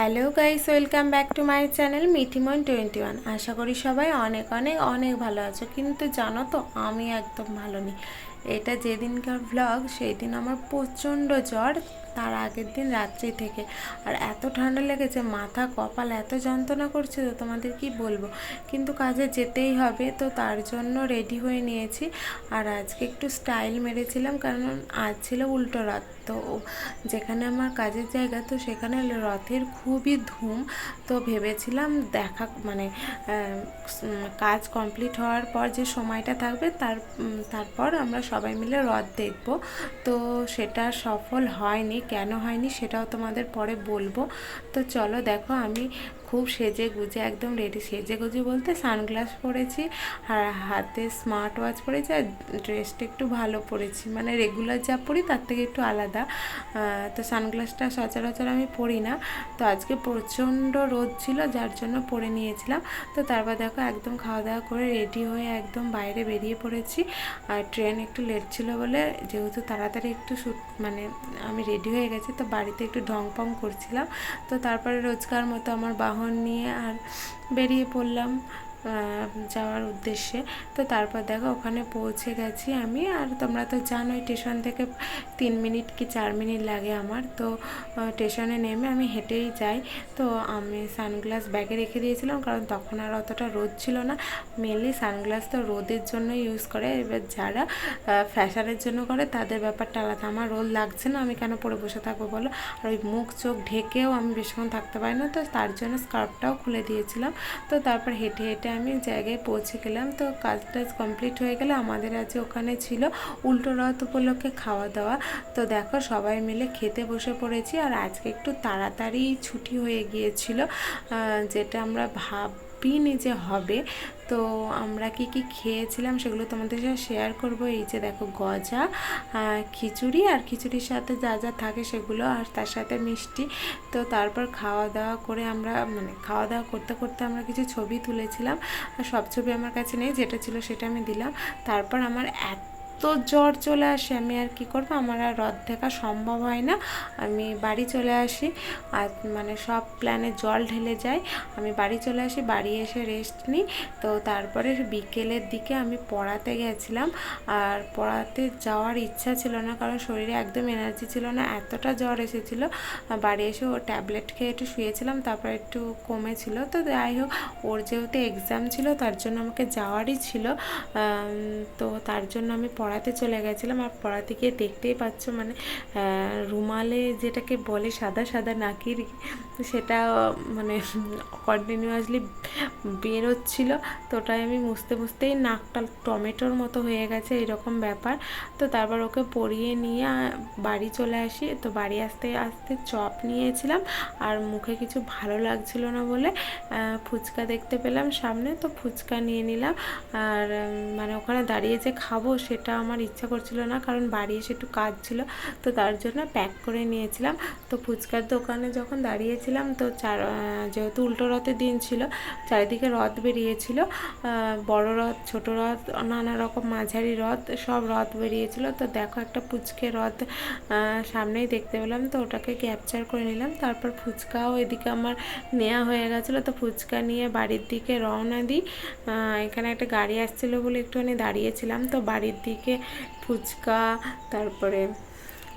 Hello guys, welcome back to my channel Mithimon twenty one. আশা করি সবাই অনেক অনেক অনেক ভালো আছো। কিন্তু জানো তো, আমি একদম ভালো নেই। এটা যেদিনকার ভ্লগ সেই দিন আমার প্রচণ্ড জ্বর। তার আগের দিন রাত্রি থেকে। আর এত ঠান্ডা লেগেছে, মাথা, কপাল এত যন্ত্রণা করছে তো তোমাদের কি বলব? কিন্তু কাজে যেতেই হবে, তো তার জন্য রেডি হয়ে নিয়েছি। আর আজকে একটু স্টাইল মেরেছিলাম, কারণ আজ ছিল উল্টো রাত তো যেখানে আমার কাজের জায়গা, তো সেখানে রথের খুবই ধুম। তো ভেবেছিলাম দেখা মানে কাজ কমপ্লিট হওয়ার পর যে সময়টা থাকবে, তার তারপর আমরা সবাই মিলে রথ দেখব। তো সেটা সফল হয়নি। কেন হয়নি সেটাও তোমাদের পরে বলব। তো চলো দেখো আমি খুব সেজে গুজে, একদম রেডি, সেজে গুজে বলতে সানগ্লাস পরেছি, আর হাতে স্মার্ট ওয়াচ পরেছি, আর ড্রেসটা একটু ভালো পরেছি। মানে রেগুলার যা পরি তার থেকে একটু আলাদা। তো সানগ্লাসটা সচরাচর আমি পরি না। তো আজকে প্রচণ্ড রোদ ছিল, যার জন্য পরে নিয়েছিলাম। তো তারপর দেখো একদম খাওয়া দাওয়া করে রেডি হয়ে একদম বাইরে বেরিয়ে পড়েছি। আর ট্রেন একটু লেট ছিল বলে যেহেতু তাড়াতাড়ি একটু শুট মানে আমি রেডি হয়ে গেছি, তো বাড়িতে একটু ঢং পং করছিলাম। তো তারপরে রোজকার মতো আমার বাহন নিয়ে আর বেরিয়ে পড়লাম। যাওয়ার উদ্দেশ্যে। তো তারপর দেখো, ওখানে পৌঁছে গেছি আমি। আর তোমরা তো জানোই, স্টেশন থেকে তিন মিনিট কি চার মিনিট লাগে আমার। তো স্টেশনে নেমে আমি হেঁটেই যাই। তো আমি সানগ্লাস ব্যাগে রেখে দিয়েছিলাম, কারণ তখন আর অতটা রোদ ছিল না। মেনলি সানগ্লাস তো রোদের জন্য ইউজ করে। এবার যারা ফ্যাশনের জন্য করে, তাদের ব্যাপারটা আলাদা। আমার রোদ লাগছে না, আমি কেন পরে বসে থাকব বলো? আর ওই মুখ চোখ ঢেকেও আমি বেশিক্ষণ থাকতে পারি না। তো তার জন্য স্কার্ফটাও খুলে দিয়েছিলাম। তো তারপর হেঁটে হেঁটে আমি জায়গায় পৌঁছে গেলাম। তো কাজ টাজ কমপ্লিট হয়ে গেলে আমাদের আজ ওখানে ছিল উল্টো রথ উপলক্ষে খাওয়া দাওয়া তো দেখো সবাই মিলে খেতে বসে পড়েছি আর আজকে একটু তাড়াতাড়ি ছুটি হয়ে গিয়েছিল যেটা আমরা ভাবিনি যে হবে। তো আমরা কি কি খেয়েছিলাম সেগুলো তোমাদের সাথে শেয়ার করব। এই যে দেখো গজা খিচুড়ি আর খিচুড়ির সাথে যা যা থাকে সেগুলো আর তার সাথে মিষ্টি। তো তারপর খাওয়া দাওয়া করে আমরা মানে খাওয়া দাওয়া করতে করতে আমরা কিছু ছবি তুলেছিলাম। আর সব ছবি আমার কাছে নেই, যেটা ছিল সেটা আমি দিলাম। তারপর আমার এত এত জ্বর চলে আসে, আমি আর কি করব? আমার আর রথ দেখা সম্ভব হয় না। আমি বাড়ি চলে আসি। আর মানে সব প্ল্যানে জল ঢেলে যায় আমি বাড়ি চলে আসি, বাড়ি এসে রেস্ট নিই। তো তারপরে বিকেলের দিকে আমি পড়াতে গেছিলাম। আর পড়াতে যাওয়ার ইচ্ছা ছিল না, কারণ শরীরে একদম এনার্জি ছিল না। এতটা জ্বর এসেছিল। বাড়ি এসে ও ট্যাবলেট খেয়ে একটু শুয়েছিলাম, তারপর একটু কমেছিল। তো যাই হোক, ওর যেহেতু এক্সাম ছিল, তার জন্য আমাকে যাওয়ারই ছিল। তো তার জন্য আমি পড়াতে চলে গেছিলাম আর পড়াতে গিয়ে দেখতেই পাচ্ছ মানে রুমালে যেটাকে বলে সাদা সাদা নাকির, সেটা মানে কন্টিনিউয়াসলি বেরোচ্ছিল। তো ওটাই আমি মুছতে মুছতেই নাকটা টমেটোর মতো হয়ে গেছে এরকম ব্যাপার। তো তারপর ওকে পরিয়ে নিয়ে বাড়ি চলে আসি। তো বাড়ি আসতে আসতে চপ নিয়েছিলাম আর মুখে কিছু ভালো লাগছিল না বলে ফুচকা দেখতে পেলাম সামনে। তো ফুচকা নিয়ে নিলাম আর মানে ওখানে দাঁড়িয়ে যে খাব সেটা আমার ইচ্ছা করছিল না, কারণ বাড়ি এসে একটু কাজ ছিল, তো তার জন্য প্যাক করে নিয়েছিলাম। তো ফুচকার দোকানে যখন দাঁড়িয়েছিলাম, তো চার যেহেতু উল্টো রথের দিন ছিল, চারিদিকে রথ বেরিয়েছিল বড় রথ, ছোট রথ, নানা রকম মাঝারি রথ, সব রথ বেরিয়েছিল। তো দেখো একটা পুচকে রথ সামনেই দেখতে পেলাম, তো ওটাকে ক্যাপচার করে নিলাম। তারপর ফুচকাও এদিকে আমার নেওয়া হয়ে গেছিল। তো ফুচকা নিয়ে বাড়ির দিকে রওনা দিই। এখানে একটা গাড়ি আসছিল বলে একটুখানি দাঁড়িয়েছিলাম। তো বাড়ির দিকে ফুচকা, তারপরে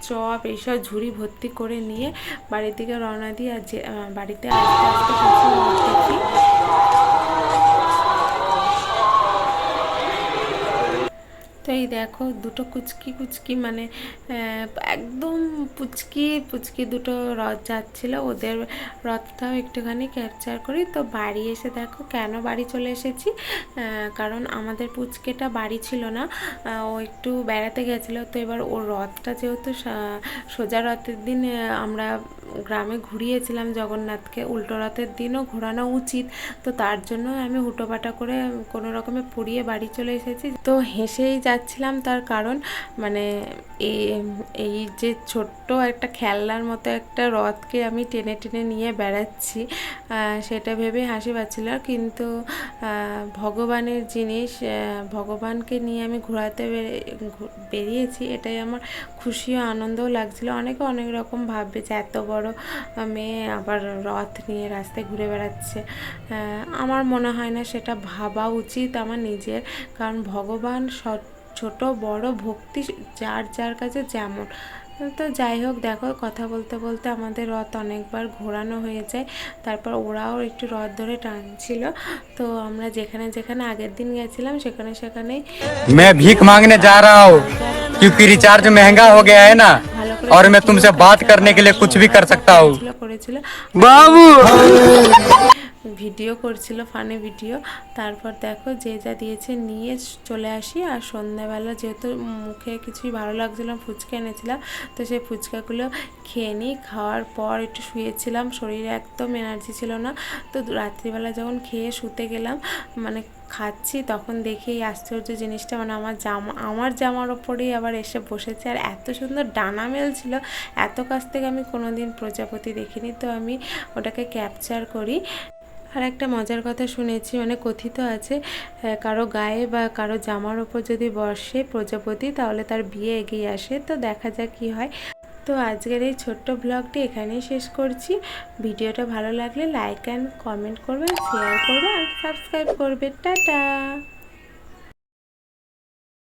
চপ এইসব ঝুড়ি ভর্তি করে নিয়ে বাড়ির দিকে রওনা দিয়ে আর যে বাড়িতে আস্তে আস্তে কিছু তো এই দেখো দুটো কুচকি কুচকি মানে একদম পুচকি পুচকি দুটো রথ যাচ্ছিল। ওদের রথটাও একটুখানি ক্যাপচার করি। তো বাড়ি এসে দেখো কেন বাড়ি চলে এসেছি? কারণ আমাদের পুচকেটা বাড়ি ছিল না। ও একটু বেড়াতে গেছিল। তো এবার ওর রথটা যেহেতু সোজা রথের দিন আমরা গ্রামে ঘুরিয়েছিলাম জগন্নাথকে। উল্টো রথের দিনও ঘোরানো উচিত। তো তার জন্য আমি হুটোপাটা করে কোনো রকমে পুড়িয়ে বাড়ি চলে এসেছি। তো হেসেই যাচ্ছিলাম তার কারণ মানে এই যে ছোট্ট একটা খেলনার মতো একটা রথকে আমি টেনে টেনে নিয়ে বেড়াচ্ছি সেটা ভেবে হাসি পাচ্ছিল। কিন্তু ভগবানের জিনিস ভগবানকে নিয়ে আমি ঘোরাতে বেরিয়েছি। এটাই আমার খুশি আনন্দও লাগছিল। অনেকে অনেক রকম ভাববে যে এত বড় মেয়ে আবার রথ নিয়ে রাস্তায় ঘুরে বেড়াচ্ছে। আমার মনে হয় না সেটা ভাবা উচিত আমার নিজের, কারণ ভগবান স ছোট, বড় ভক্তি যার যার কাছে যেমন। তো যাই হোক, দেখো, কথা বলতে বলতে আমাদের রথ অনেকবার ঘোরানো হয়ে যায়। তারপর ওরাও একটু রথ ধরে টানছিল। তো আমরা যেখানে যেখানে আগের দিন গেছিলাম, সেখানে সেখানেই ভিক মাগনে যা রাও क्योंकि रिचार्ज महँगा हो गया है ना। और मैं तुमसे बात करने के लिए कुछ भी कर सकता हूँ। बाबू! ভিডিও করছিল ফানি ভিডিও তারপর দেখো যে যা দিয়েছে নিয়ে চলে আসি। আর সন্ধ্যাবেলা যেহেতু মুখে কিছুই ভালো লাগছিল ফুচকা এনেছিলাম, তো সেই ফুচকাগুলো খেয়ে নিই। খাওয়ার পর একটু শুয়েছিলাম, শরীরে একদম এনার্জি ছিল না। তো রাত্রিবেলা যখন খেয়ে শুতে গেলাম মানে খাচ্ছি, তখন দেখি এই আশ্চর্য জিনিসটা মানে আমার জামা, আমার জামার ওপরেই আবার এসে বসেছে। আর এত সুন্দর ডানা মেল ছিল, এত কাছ থেকে আমি কোনোদিন প্রজাপতি দেখিনি। তো আমি ওটাকে ক্যাপচার করি। আর একটা মজার কথা শুনেছি মানে কথিত আছে কারও গায়ে বা কারও জামার ওপর যদি বসে প্রজাপতি, তাহলে তার বিয়ে এগিয়ে আসে। তো দেখা যাক কি হয়। তো আজকের এই ছোট্ট ব্লগটি এখানেই শেষ করছি। ভিডিওটা ভালো লাগলে লাইক অ্যান্ড কমেন্ট করবেন শেয়ার করবেন, আর সাবস্ক্রাইব করবে টাটা!